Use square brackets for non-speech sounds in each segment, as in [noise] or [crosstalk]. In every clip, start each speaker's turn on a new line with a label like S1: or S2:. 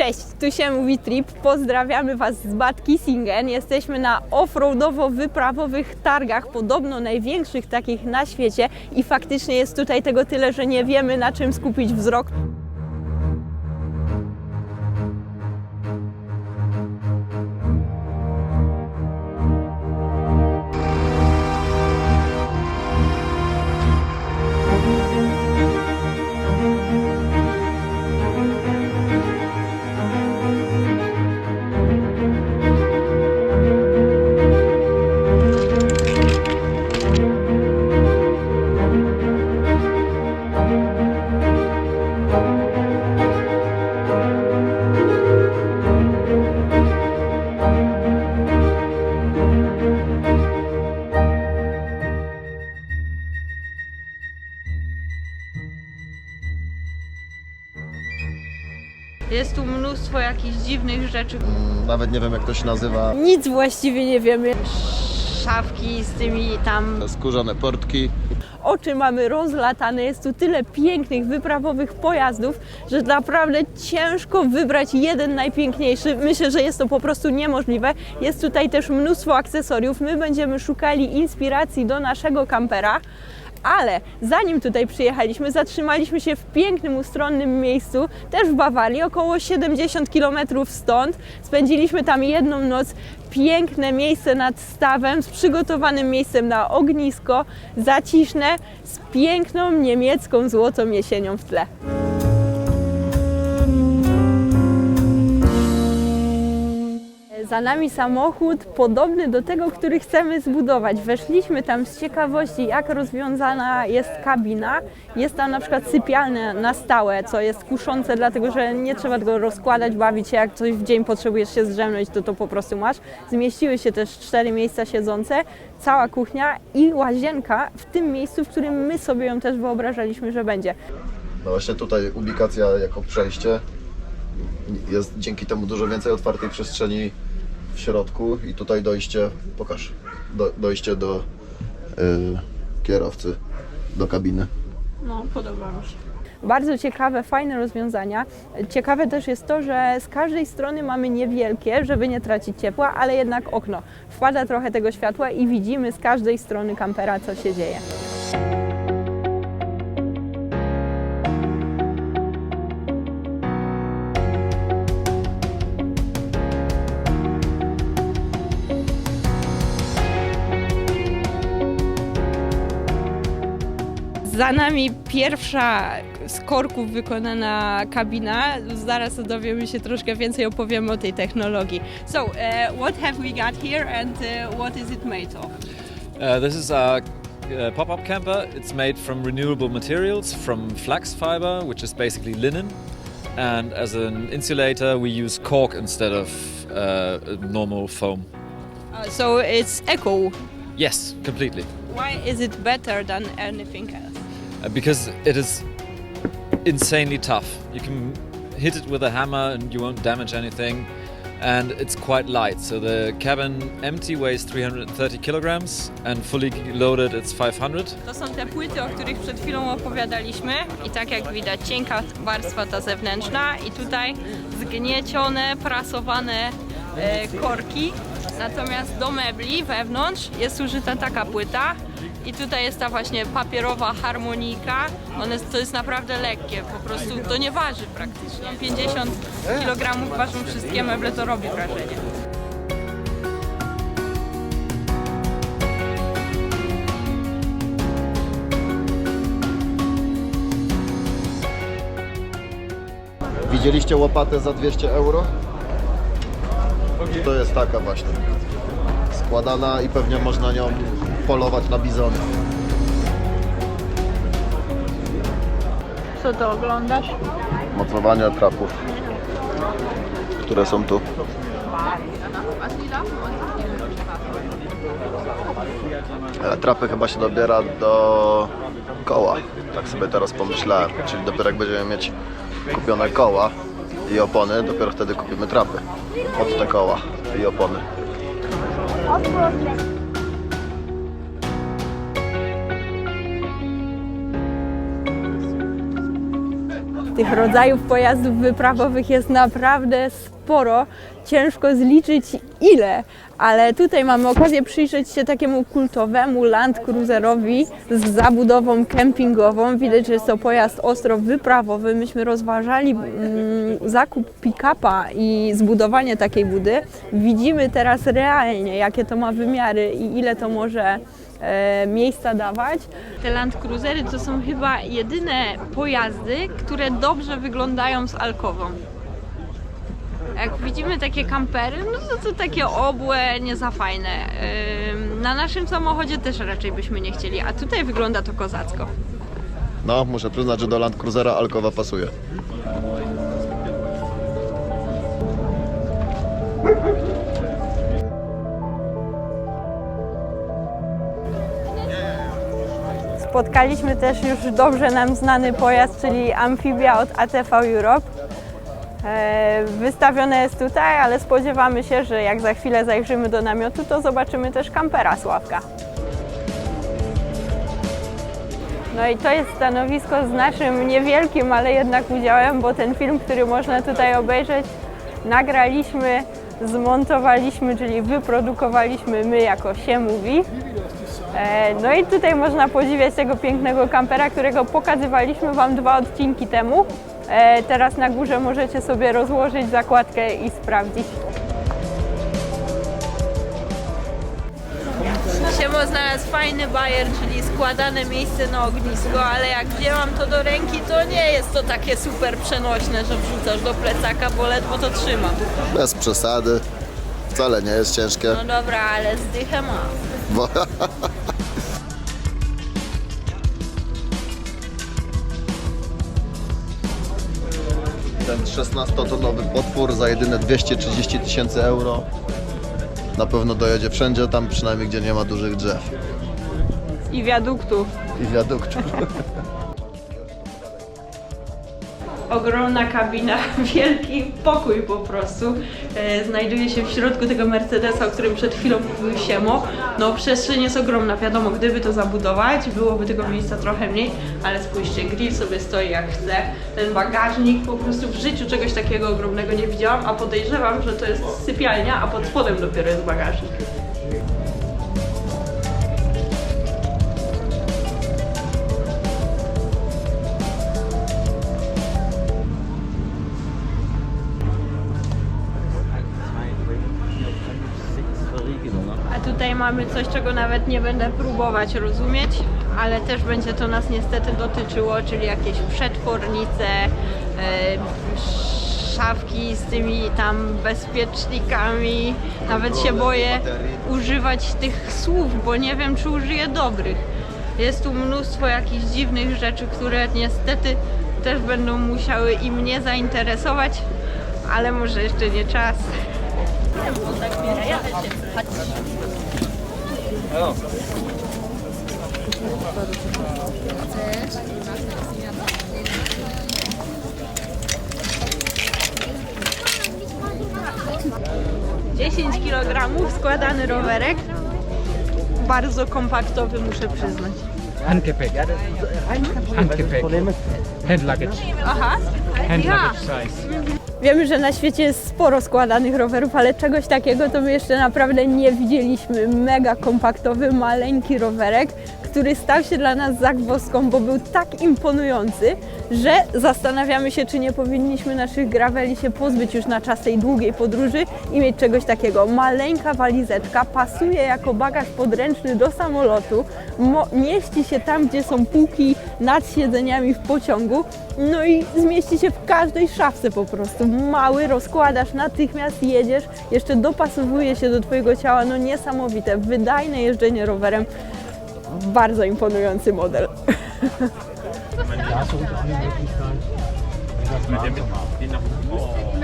S1: Cześć, tu się mówi Trip. Pozdrawiamy Was z Bad Kissingen. Jesteśmy na offroadowo-wyprawowych targach, podobno największych takich na świecie i faktycznie jest tutaj tego tyle, że nie wiemy na czym skupić wzrok. Rzeczy.
S2: Nawet nie wiem jak to się nazywa.
S1: Nic właściwie nie wiemy. Szafki z tymi tam
S2: Skórzane portki.
S1: oczy mamy rozlatane. Jest tu tyle pięknych, wyprawowych pojazdów, że naprawdę ciężko wybrać jeden najpiękniejszy. Myślę, że jest to po prostu niemożliwe. Jest tutaj też mnóstwo akcesoriów. My będziemy szukali inspiracji do naszego kampera. Ale zanim tutaj przyjechaliśmy, zatrzymaliśmy się w pięknym, ustronnym miejscu, też w Bawarii, około 70 km stąd. Spędziliśmy tam jedną noc. Piękne miejsce nad stawem, z przygotowanym miejscem na ognisko, zaciszne, z piękną niemiecką złotą jesienią w tle. Za nami samochód podobny do tego, który chcemy zbudować. Weszliśmy tam z ciekawości, jak rozwiązana jest kabina. Jest tam na przykład sypialnia na stałe, co jest kuszące, dlatego że nie trzeba tego rozkładać, bawić się. Jak coś w dzień potrzebujesz się zdrzemnąć, to to po prostu masz. Zmieściły się też cztery miejsca siedzące, cała kuchnia i łazienka w tym miejscu, w którym my sobie ją też wyobrażaliśmy, że będzie.
S2: No właśnie tutaj ubikacja jako przejście. Jest dzięki temu dużo więcej otwartej przestrzeni w środku i tutaj dojście, pokaż, do, dojście do y, kierowcy, do kabiny.
S1: No, podoba mi się. Bardzo ciekawe, fajne rozwiązania. Ciekawe też jest to, że z każdej strony mamy niewielkie, żeby nie tracić ciepła, ale jednak okno. Wpada trochę tego światła i widzimy z każdej strony kampera, co się dzieje. Za nami pierwsza z korków wykonana kabina. Zaraz dowiemy się troszkę więcej, opowiemy o tej technologii. So, uh, what have we got here and uh, what is it made of?
S3: Uh, this is our uh, pop-up camper. It's made from renewable materials, from flax fiber, which is basically linen. And as an insulator, we use cork instead of uh, normal foam.
S1: Uh, so, it's eco.
S3: Yes, completely.
S1: Why is it better than anything else?
S3: Uh, because it is insanely tough. You can hit it with a hammer and you won't damage anything. And it's quite light. So the cabin empty weighs 330 kilograms, and fully loaded, it's 500.
S1: To są te płyty, o których przed chwilą opowiadaliśmy i tak jak widać, cienka warstwa ta zewnętrzna i tutaj zgniecione, prasowane e, korki. Natomiast do mebli wewnątrz jest użyta taka płyta i tutaj jest ta właśnie papierowa harmonika. One, to jest naprawdę lekkie, po prostu to nie waży praktycznie. 50 kg ważą wszystkie meble, to robi wrażenie.
S2: Widzieliście łopatę za 200 euro? To jest taka właśnie. Składana i pewnie można nią polować na bizony.
S1: Co to oglądasz?
S2: Mocowania trapów, które są tu. Ale trapy chyba się dobiera do koła. Tak sobie teraz pomyślałem. Czyli dopiero jak będziemy mieć kupione koła i opony, dopiero wtedy kupimy trapy. Pod te koła i opony.
S1: Tych rodzajów pojazdów wyprawowych jest naprawdę sporo. Ciężko zliczyć ile, ale tutaj mamy okazję przyjrzeć się takiemu kultowemu Land Cruiserowi z zabudową kempingową. Widać, że jest to pojazd ostro wyprawowy. Myśmy rozważali mm, zakup pick-upa i zbudowanie takiej budy. Widzimy teraz realnie, jakie to ma wymiary i ile to może e, miejsca dawać. Te Land Cruisery to są chyba jedyne pojazdy, które dobrze wyglądają z alkową. Jak widzimy takie kampery, no to, to takie obłe, nie za fajne. Ym, Na naszym samochodzie też raczej byśmy nie chcieli, a tutaj wygląda to kozacko.
S2: No, muszę przyznać, że do Land Cruisera Alkowa pasuje.
S1: Spotkaliśmy też już dobrze nam znany pojazd, czyli amfibia od ATV Europe. E, Wystawione jest tutaj, ale spodziewamy się, że jak za chwilę zajrzymy do namiotu, to zobaczymy też kampera Sławka. No i to jest stanowisko z naszym niewielkim, ale jednak udziałem, bo ten film, który można tutaj obejrzeć, nagraliśmy, zmontowaliśmy, czyli wyprodukowaliśmy my jako się mówi. E, No i tutaj można podziwiać tego pięknego kampera, którego pokazywaliśmy Wam dwa odcinki temu. E, Teraz na górze możecie sobie rozłożyć zakładkę i sprawdzić. Siemo znalazł fajny bajer, czyli składane miejsce na ognisko, ale jak wzięłam to do ręki, to nie jest to takie super przenośne, że wrzucasz do plecaka, bo ledwo to trzymam.
S2: Bez przesady. Wcale nie jest ciężkie.
S1: No dobra, ale zdychę ma.
S2: Ten 16-tonowy potwór za jedyne 230 tysięcy euro na pewno dojedzie wszędzie, tam przynajmniej gdzie nie ma dużych drzew
S1: I wiaduktów.
S2: i wiaduktów. [laughs]
S1: ogromna kabina, [laughs] wielki pokój po prostu. E, znajduje się w środku tego Mercedesa, o którym przed chwilą mówił Siemo. No przestrzeń jest ogromna, wiadomo, gdyby to zabudować, byłoby tego miejsca trochę mniej, ale spójrzcie, grill sobie stoi jak chce. Ten bagażnik, po prostu w życiu czegoś takiego ogromnego nie widziałam, a podejrzewam, że to jest sypialnia, a pod spodem dopiero jest bagażnik. Mamy coś, czego nawet nie będę próbować rozumieć, ale też będzie to nas niestety dotyczyło, czyli jakieś przetwornice, e, szafki z tymi tam bezpiecznikami. Nawet się boję używać tych słów, bo nie wiem, czy użyję dobrych. Jest tu mnóstwo jakichś dziwnych rzeczy, które niestety też będą musiały i mnie zainteresować, ale może jeszcze nie czas. Dziesięć kg składany rowerek. Bardzo kompaktowy, muszę przyznać.
S4: Handgepäck. Handgepäck. Hand luggage.
S1: Aha.
S4: Hand luggage size.
S1: Wiemy, że na świecie jest sporo składanych rowerów, ale czegoś takiego to my jeszcze naprawdę nie widzieliśmy. Mega kompaktowy, maleńki rowerek, który stał się dla nas zagwozdką, bo był tak imponujący, że zastanawiamy się, czy nie powinniśmy naszych graveli się pozbyć już na czas tej długiej podróży i mieć czegoś takiego. Maleńka walizeczka pasuje jako bagaż podręczny do samolotu, mo- mieści się tam, gdzie są półki nad siedzeniami w pociągu, no i zmieści się w każdej szafce po prostu. Mały, rozkładasz, natychmiast jedziesz, jeszcze dopasowuje się do Twojego ciała, no niesamowite, wydajne jeżdżenie rowerem. Bardzo imponujący model.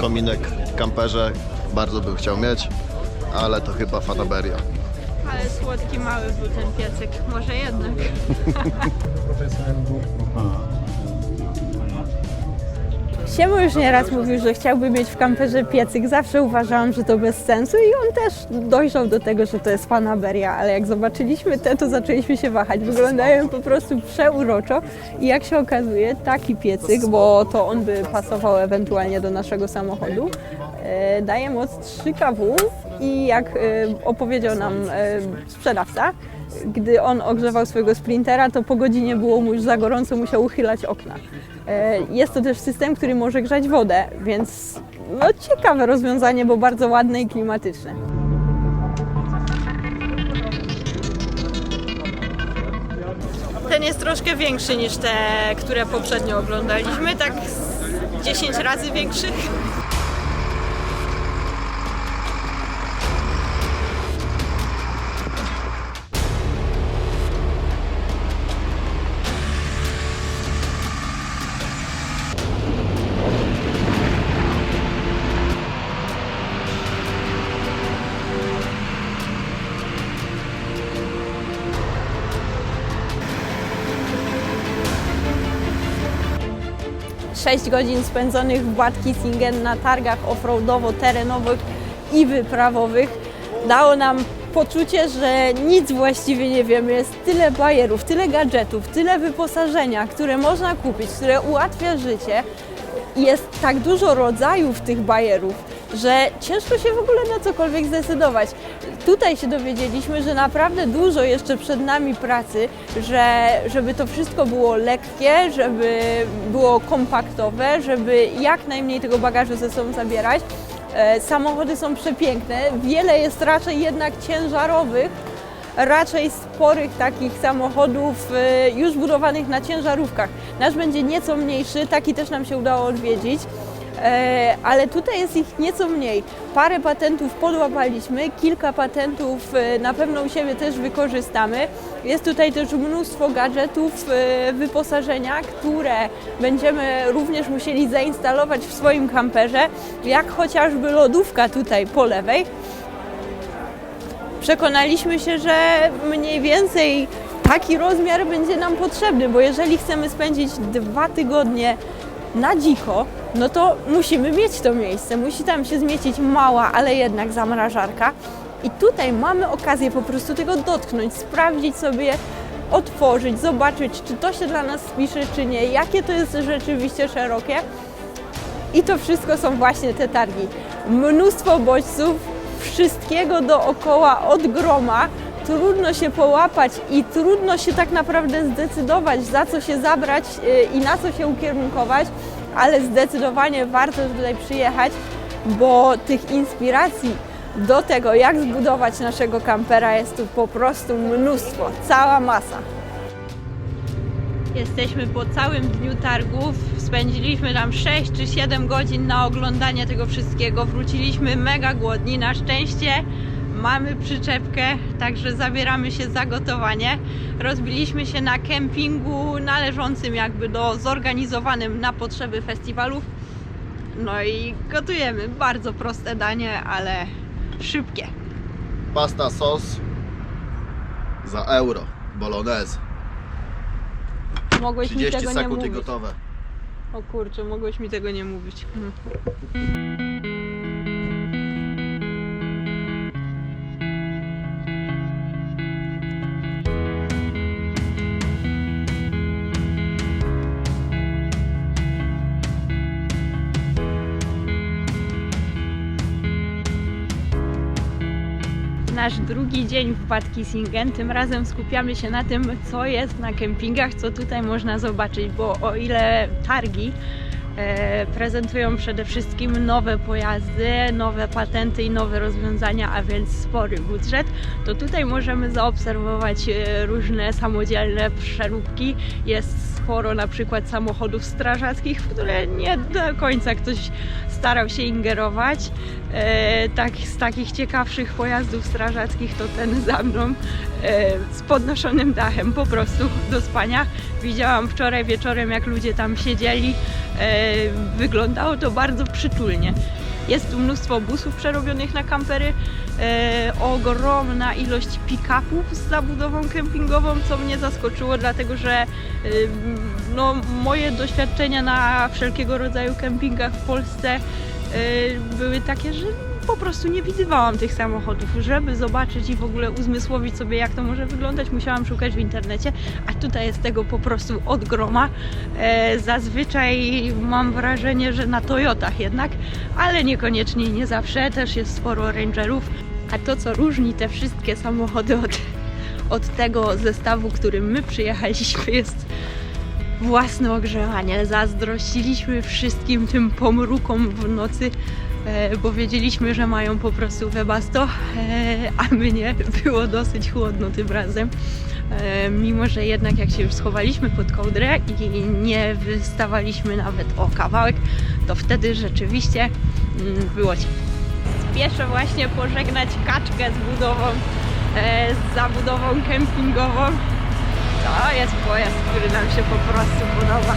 S2: Kominek w kamperze bardzo bym chciał mieć, ale to chyba fanaberia.
S1: Ale słodki mały był ten piecek, może jednak. [laughs] Siemo już nieraz mówił, że chciałby mieć w kamperze piecyk. Zawsze uważałam, że to bez sensu i on też dojrzał do tego, że to jest fanaberia, ale jak zobaczyliśmy te, to zaczęliśmy się wahać. Wyglądają po prostu przeuroczo i jak się okazuje, taki piecyk, bo to on by pasował ewentualnie do naszego samochodu, e, daje moc 3 kW i jak e, opowiedział nam e, sprzedawca, gdy on ogrzewał swojego sprintera, to po godzinie było mu już za gorąco, musiał uchylać okna. E, Jest to też system, który może grzać wodę, więc no, ciekawe rozwiązanie, bo bardzo ładne i klimatyczne. Ten jest troszkę większy niż te, które poprzednio oglądaliśmy, tak z 10 razy większy. Sześć godzin spędzonych w Bad Kissingen na targach offroadowo-terenowych i wyprawowych dało nam poczucie, że nic właściwie nie wiemy. Jest tyle bajerów, tyle gadżetów, tyle wyposażenia, które można kupić, które ułatwia życie. Jest tak dużo rodzajów tych bajerów, że ciężko się w ogóle na cokolwiek zdecydować. Tutaj się dowiedzieliśmy, że naprawdę dużo jeszcze przed nami pracy, że, żeby to wszystko było lekkie, żeby było kompaktowe, żeby jak najmniej tego bagażu ze sobą zabierać. E, Samochody są przepiękne, wiele jest raczej jednak ciężarowych, raczej sporych takich samochodów e, już budowanych na ciężarówkach. Nasz będzie nieco mniejszy, taki też nam się udało odwiedzić. E, Ale tutaj jest ich nieco mniej. Parę patentów podłapaliśmy, kilka patentów e, na pewno u siebie też wykorzystamy. Jest tutaj też mnóstwo gadżetów, e, wyposażenia, które będziemy również musieli zainstalować w swoim kamperze, jak chociażby lodówka tutaj po lewej przekonaliśmy się, że mniej więcej taki rozmiar będzie nam potrzebny, bo jeżeli chcemy spędzić dwa tygodnie na dziko, no to musimy mieć to miejsce. Musi tam się zmieścić mała, ale jednak zamrażarka. I tutaj mamy okazję po prostu tego dotknąć, sprawdzić sobie, otworzyć, zobaczyć, czy to się dla nas spisze, czy nie, jakie to jest rzeczywiście szerokie. I to wszystko są właśnie te targi. Mnóstwo bodźców, wszystkiego dookoła od groma. Trudno się połapać i trudno się tak naprawdę zdecydować, za co się zabrać yy, i na co się ukierunkować, ale zdecydowanie warto tutaj przyjechać, bo tych inspiracji do tego, jak zbudować naszego kampera jest tu po prostu mnóstwo, cała masa. Jesteśmy po całym dniu targów. Spędziliśmy tam 6 czy 7 godzin na oglądanie tego wszystkiego. Wróciliśmy mega głodni. Na szczęście mamy przyczepkę, także zabieramy się za gotowanie. Rozbiliśmy się na kempingu należącym jakby do zorganizowanym na potrzeby festiwalów. No i gotujemy. Bardzo proste danie, ale szybkie.
S2: Pasta sos za euro. Bolognese.
S1: Mogłeś mi
S2: 30
S1: tego nie
S2: sekund i
S1: mówić.
S2: gotowe.
S1: O kurczę, mogłeś mi tego nie mówić. Hmm. Dzień w Bad Kissingen. Tym razem skupiamy się na tym, co jest na kempingach, co tutaj można zobaczyć, bo o ile targi e, prezentują przede wszystkim nowe pojazdy, nowe patenty i nowe rozwiązania, a więc spory budżet, to tutaj możemy zaobserwować e, różne samodzielne przeróbki. Jest sporo na przykład samochodów strażackich, w które nie do końca ktoś starał się ingerować. E, tak, z takich ciekawszych pojazdów strażackich to ten za mną e, z podnoszonym dachem po prostu do spania. Widziałam wczoraj wieczorem, jak ludzie tam siedzieli. E, wyglądało to bardzo przytulnie. Jest tu mnóstwo busów przerobionych na kampery, e, ogromna ilość pick-upów z zabudową kempingową, co mnie zaskoczyło, dlatego że e, no, moje doświadczenia na wszelkiego rodzaju kempingach w Polsce e, były takie, że po prostu nie widywałam tych samochodów. Żeby zobaczyć i w ogóle uzmysłowić sobie, jak to może wyglądać, musiałam szukać w internecie, a tutaj jest tego po prostu od groma. E, zazwyczaj mam wrażenie, że na Toyotach jednak, ale niekoniecznie, nie zawsze. Też jest sporo Rangerów. A to, co różni te wszystkie samochody od, od tego zestawu, którym my przyjechaliśmy, jest własne ogrzewanie. Zazdrościliśmy wszystkim tym pomrukom w nocy, bo wiedzieliśmy, że mają po prostu webasto, e, a mnie było dosyć chłodno tym razem. E, Mimo, że jednak jak się już schowaliśmy pod kołdrę i nie wystawaliśmy nawet o kawałek, to wtedy rzeczywiście mm, było ciepło. Spieszę właśnie pożegnać kaczkę z budową, e, z zabudową kempingową. To jest pojazd, który nam się po prostu podoba.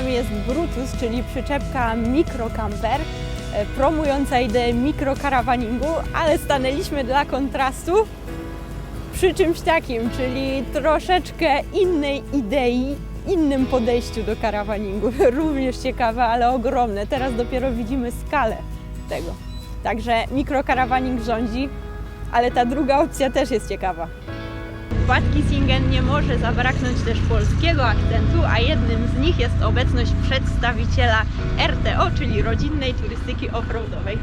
S1: Nami jest Brutus, czyli przyczepka mikrocamper, e, promująca ideę mikrokarawaningu, ale stanęliśmy dla kontrastu przy czymś takim, czyli troszeczkę innej idei, innym podejściu do karawaningu. [laughs] Również ciekawe, ale ogromne. Teraz dopiero widzimy skalę tego. Także mikrokarawaning rządzi, ale ta druga opcja też jest ciekawa. W Bad Kissingen nie może zabraknąć też polskiego akcentu, a jednym z nich jest obecność przedstawiciela RTO, czyli rodzinnej turystyki offroadowej.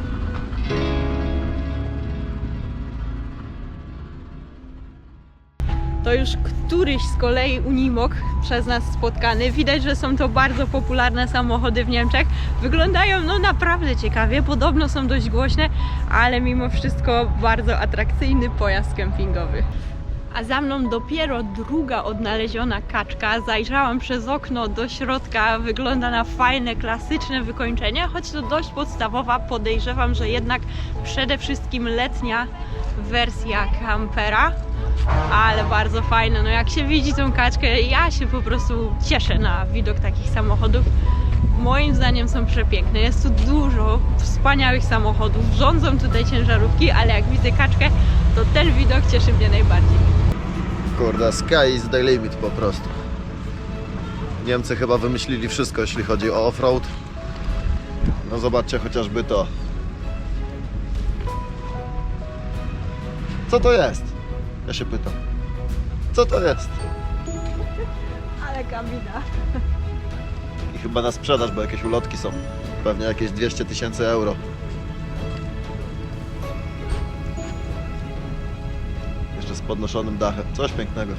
S1: To już któryś z kolei Unimog przez nas spotkany. Widać, że są to bardzo popularne samochody w Niemczech. Wyglądają no naprawdę ciekawie, podobno są dość głośne, ale mimo wszystko bardzo atrakcyjny pojazd kempingowy. A za mną dopiero druga odnaleziona kaczka. Zajrzałam przez okno do środka. Wygląda na fajne, klasyczne wykończenie, choć to dość podstawowa. Podejrzewam, że jednak przede wszystkim letnia wersja kampera. Ale bardzo fajne. No jak się widzi tą kaczkę, ja się po prostu cieszę na widok takich samochodów. Moim zdaniem są przepiękne. Jest tu dużo wspaniałych samochodów. Rządzą tutaj ciężarówki, ale jak widzę kaczkę, to ten widok cieszy mnie najbardziej.
S2: Kurde, sky is the limit po prostu. Niemcy chyba wymyślili wszystko, jeśli chodzi o offroad. No zobaczcie chociażby to. Co to jest? Ja się pytam. Co to jest?
S1: Ale kabina.
S2: I chyba na sprzedaż, bo jakieś ulotki są. Pewnie jakieś 200 tysięcy euro. Podnoszonym dachem. Coś pięknego.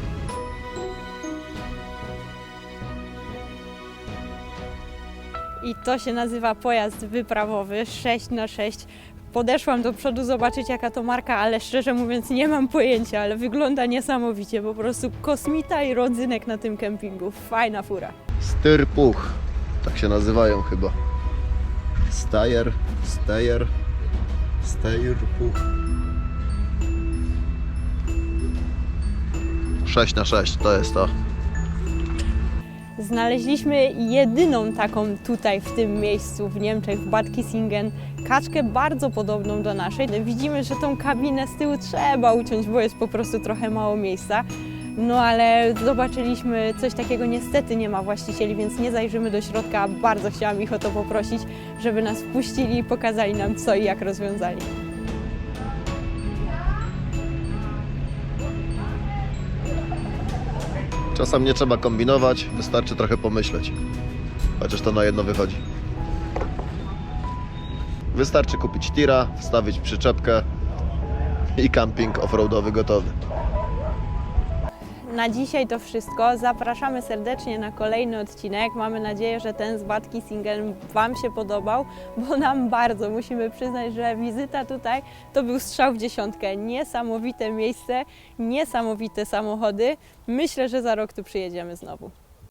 S1: I to się nazywa pojazd wyprawowy 6 na 6 Podeszłam do przodu zobaczyć jaka to marka, ale szczerze mówiąc nie mam pojęcia, ale wygląda niesamowicie. Po prostu kosmita i rodzynek na tym kempingu. Fajna fura.
S2: Styrpuch. Tak się nazywają chyba. Stajer, Stejer, Steyerpuch. 6 na 6 to jest to.
S1: Znaleźliśmy jedyną taką tutaj w tym miejscu w Niemczech, w Bad Kissingen, kaczkę bardzo podobną do naszej. Widzimy, że tą kabinę z tyłu trzeba uciąć, bo jest po prostu trochę mało miejsca. No ale zobaczyliśmy coś takiego, niestety nie ma właścicieli, więc nie zajrzymy do środka. Bardzo chciałam ich o to poprosić, żeby nas wpuścili i pokazali nam co i jak rozwiązali.
S2: Czasem nie trzeba kombinować, wystarczy trochę pomyśleć. Chociaż to na jedno wychodzi. Wystarczy kupić tira, wstawić przyczepkę i camping offroadowy gotowy.
S1: Na dzisiaj to wszystko. Zapraszamy serdecznie na kolejny odcinek. Mamy nadzieję, że ten z Bad Kissingen Wam się podobał, bo nam bardzo. Musimy przyznać, że wizyta tutaj to był strzał w dziesiątkę. Niesamowite miejsce, niesamowite samochody. Myślę, że za rok tu przyjedziemy znowu.